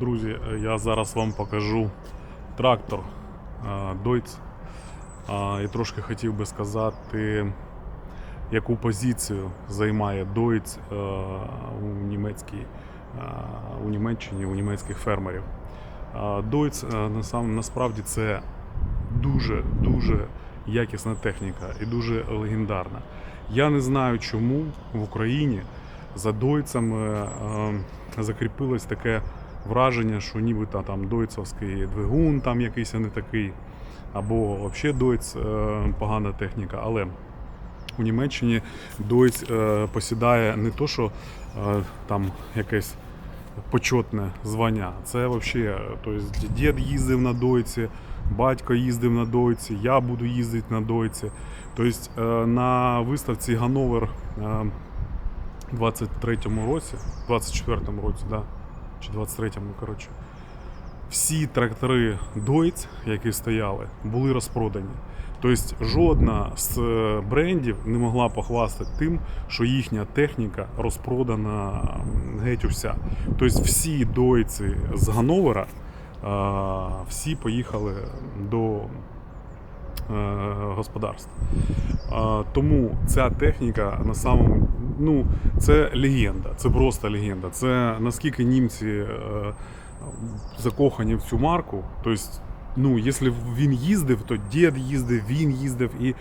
Друзі, я зараз вам покажу трактор е, Deutz. І трошки хотів би сказати, яку позицію займає Deutz е, у, е, у Німеччині, у німецьких фермерів. Е, е, насам- насправді це дуже-дуже якісна техніка і дуже легендарна. Я не знаю, чому в Україні за дойцями е, закріпилось таке враження, що нібито там дойцовський двигун там якийсь не такий, або взагалі дойц е, погана техніка. Але у Німеччині дойц е, посідає не то, що е, там якесь почетне звання. Це взагалі, тобто дід їздив на дойці, батько їздив на дойці, я буду їздити на дойці. Тобто на виставці Ганновер е, 23-му році, 24-му році, да, чи 23-му, коротше, всі трактори Deutz, які стояли, були розпродані. Тобто жодна з е, брендів не могла похвастати тим, що їхня техніка розпродана геть уся. Тобто всі дойці з Ганновера е, всі поїхали до е, господарств. Тому ця техніка на самому ну це легенда, це просто легенда. Це наскільки німці е, закохані в цю марку. Тобто, ну, якщо він їздив, то дід їздив, він їздив і.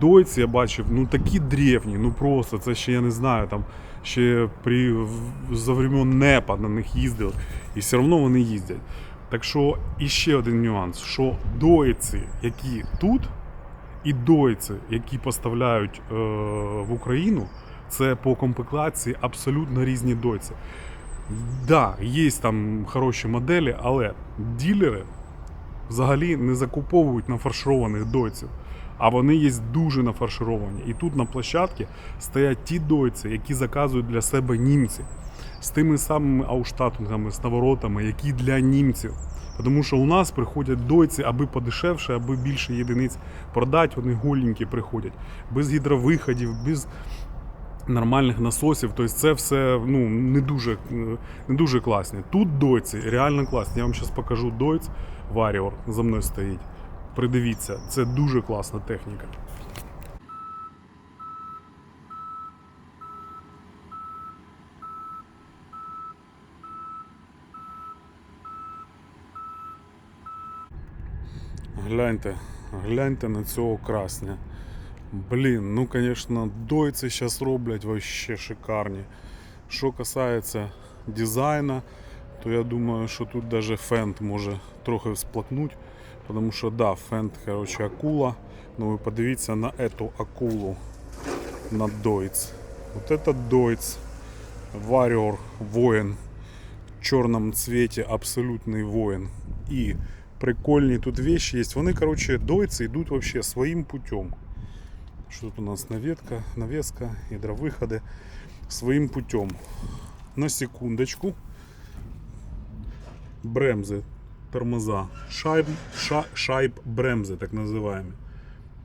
Дойці я бачив, ну такі древні, ну просто це ще я не знаю, там ще при за времен НЕПа на них їздили, і все одно вони їздять. Так що і ще один нюанс: що дойці, які тут, і дойці, які поставляють е, в Україну, це по комплектації абсолютно різні дойці. Да, є там хороші моделі, але ділери взагалі не закуповують нафаршированих дойців. А вони є дуже нафаршировані. І тут на площадці стоять ті дойці, які заказують для себе німці. З тими самими ауштатунгами, з наворотами, які для німців. Тому що у нас приходять дойці, аби подешевше, аби більше єдиниць продати, вони голенькі приходять. Без гідровиходів, без нормальних насосів. Тобто це все ну, не, дуже, не дуже класні. Тут дойці реально класні. Я вам зараз покажу дойць Warrior за мною стоїть. Придивіться, це дуже класна техніка. Гляньте, гляньте на цього красня. Блін, ну звісно, дойці зараз роблять вообще шикарні. Що касається дизайну, то я думаю, що тут даже фенд може трохи всплакнути. Тому що да, фенд, короче, акула. Ну ви подивіться на эту акулу на Дойц. Вот это Дойц. Warrior, воин. В чорному цвіті абсолютний воїн. І прикольні тут вещи є. Вони, короче, дойці йдуть вообще своїм путем. Що тут у нас навітка, навеска, гідровиходи своїм путем. На секундочку. Бремзи, тормоза. Шайб, ша, шайб бремзи, так називаємо.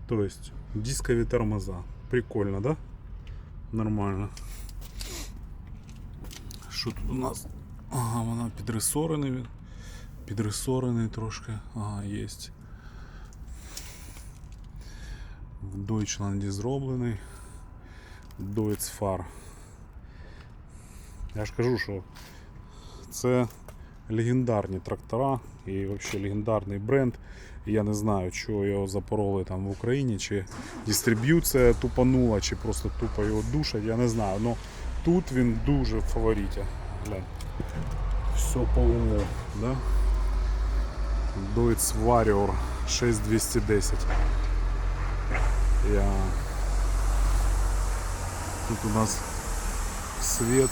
То есть дискові тормоза. Прикольно, да? Нормально. Що тут у нас? Ага, вона підресорений він. Підресорений трошки. Ага, є. В Deutschlanді зроблений. Far. Я ж кажу, що це легендарні трактора і взагалі легендарний бренд. Я не знаю, чого його запороли там в Україні, чи дистриб'юція тупанула, чи просто тупо його душать, я не знаю. Но тут він дуже в фавориті. Глянь. Все по уму, да? Deutz Warrior 6210. Тут у нас свет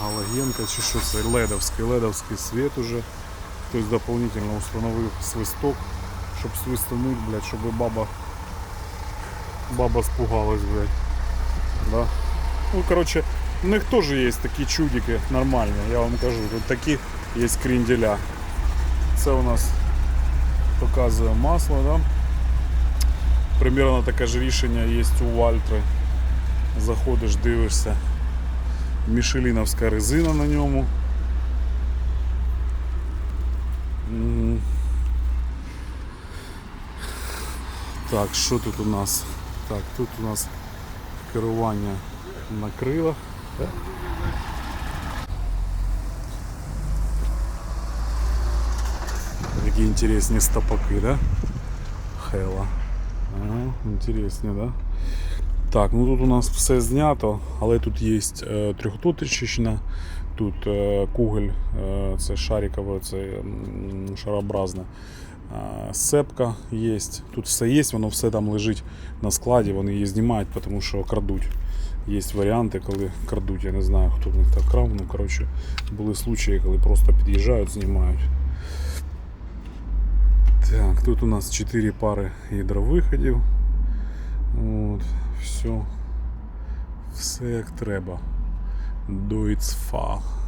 галогенка чи що це ледовський, ледовський свет уже. Хтось дополнительно установив свисток, щоб свистануть, блядь, щоб баба баба спугалась, блядь. Да? Ну, короче, у них теж є такі чудики нормальні, я вам кажу. Тут такі є крінделя. Це у нас показує масло, да? Примерно таке ж рішення є у Вальтри. Заходиш, дивишся. Мішеліновська резина на ньому. М. Так, що тут у нас? Так, тут у нас керування на крилах. да? Такі інтересні стопаки, да? Хела. Ага, інтересні, да? Так, ну тут у нас все знято, але тут є е, трьохточечна, тут е, кугель, е, це шарикове, це. Е, Сепка є, тут все є, воно все там лежить на складі, вони її знімають, тому що крадуть. Є варіанти, коли крадуть, я не знаю, хто в них так крав. Ну, коротше, були случаї, коли просто під'їжджають, знімають. Так, тут у нас 4 пари гідровиходів. От, все. Все як треба. Дойцфах.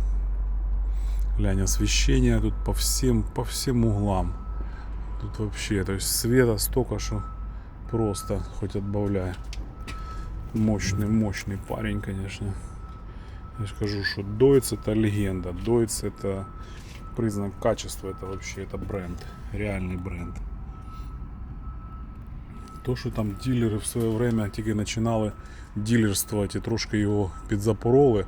Глянь, освещение тут по всем, по всем углам. Тут вообще, то есть света столько, что просто хоть отбавляй. Мощный, мощный парень, конечно. Я же скажу, что Дойц это легенда. Дойц это признак качества, это вообще это бренд. Реальный бренд. То, що там ділери в своє время тільки починали ділерствувати і трошки його підзапороли.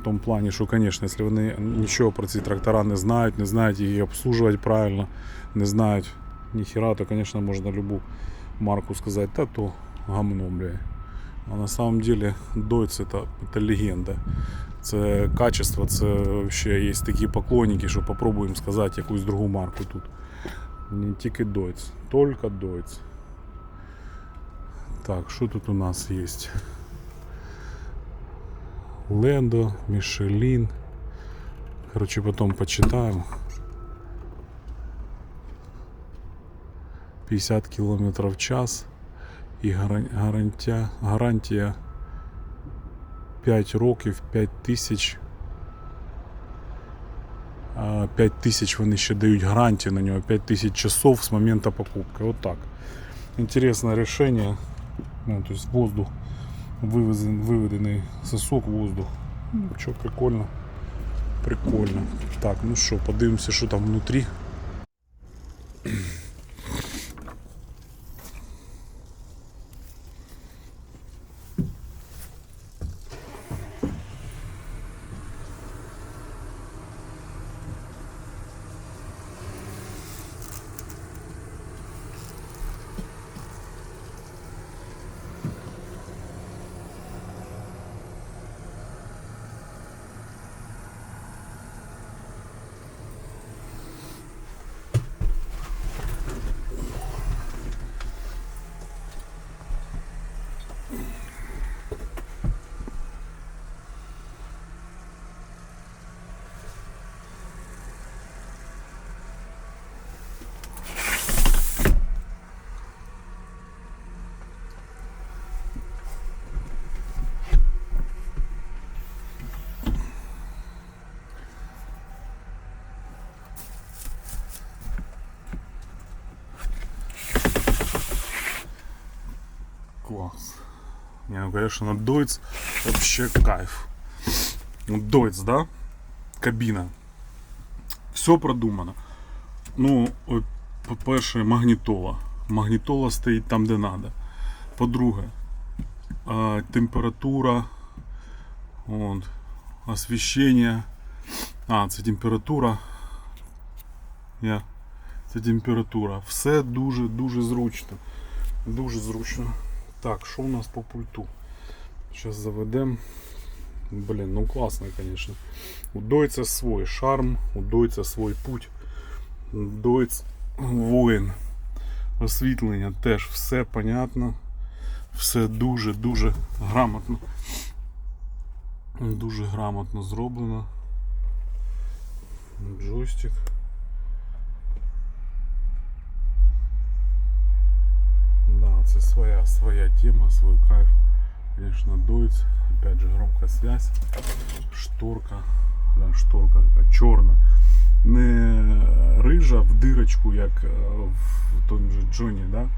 В тому плані, що, звісно, якщо вони нічого про ці трактора не знають, не знають її обслужувати правильно, не знають ніхіра, то, звісно, можна любу марку сказати, та то гамно, бля. А на самом деле Дойц это, это легенда. Це качество, це ще є такі поклонники, що попробуємо сказати якусь другу марку тут. Не тільки Дойц, тільки Дойц. Так, что тут у нас есть? Лендо, Мишелин. Короче, потом почитаем. 50 км в час. І гаран- гарантія, гарантія 5 років, 5 тисяч. А, 5 тисяч вони ще дають гарантію на нього, 5 тисяч часов з моменту покупки. Вот так. Интересное решение. Ну, то есть воздух вывезен, выведенный сосок воздух. Ну, что, прикольно. Прикольно. Так, ну що, подивимося, що там внутрі. Не, ну конечно, на Дойц вообще кайф. Ну, Дойц, да? Кабіна. Все продумано. Ну, по-перше, магнітола. Магнітола стоїть там, де треба. По-друге, температура, от, освіщення. А, це температура. Я. Це температура. Все дуже-дуже зручно. Дуже зручно. Так, що у нас по пульту? Зараз заведемо. Блін, ну класно, конечно. У Дойця свой шарм, у Дойця свой путь. Дойц воїн. Освітлення теж все понятно. Все дуже-дуже грамотно. Дуже грамотно зроблено. Джойстик. це своя, своя тема, свой кайф. Конечно, дуется. Опять же, громкая связь. Шторка. Да, шторка така чорна. Не рижа в дирочку, як е, в тому же Джоні, да?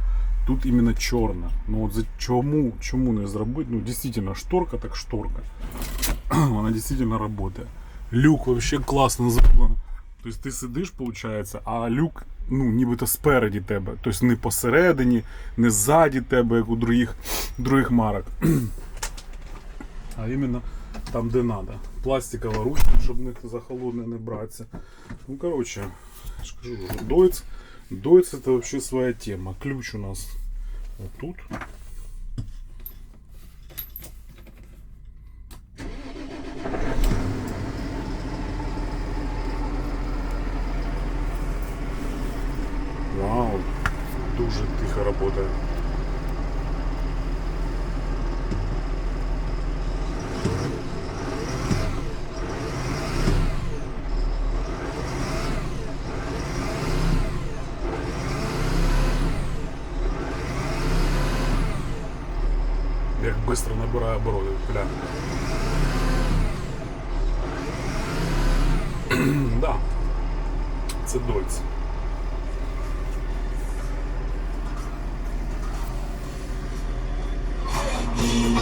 Тут іменно чорна. Ну от за чому, чому не зробити? Ну, дійсно, шторка так шторка. Вона дійсно працює. Люк вообще класно зроблено. Тобто ти сидиш, виходить, а люк ну, нібито спереді тебе. Тобто не посередині, не ззаді тебе, як у других, других марок. А іменно там, де треба. Пластикова ручка, щоб не за холодне не братися. Ну, коротше, я ж кажу, Дойц, Дойц это вообще своя тема. Ключ у нас вот быстро набирає обороти, бля. да. Це Дойц.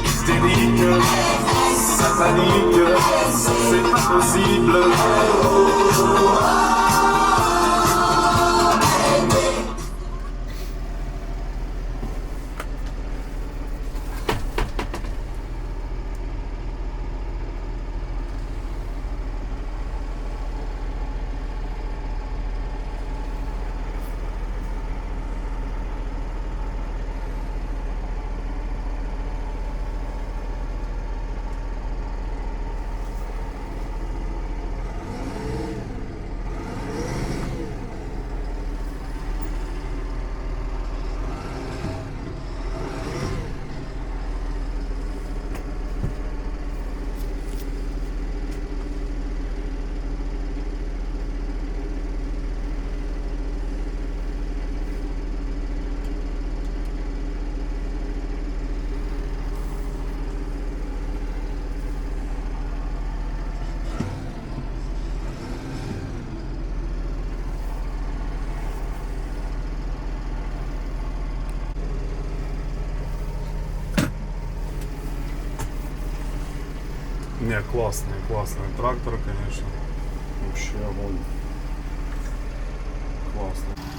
hystérique, ça panique, c'est pas possible. Не, классный, классный трактор, конечно. Вообще огонь. Классный.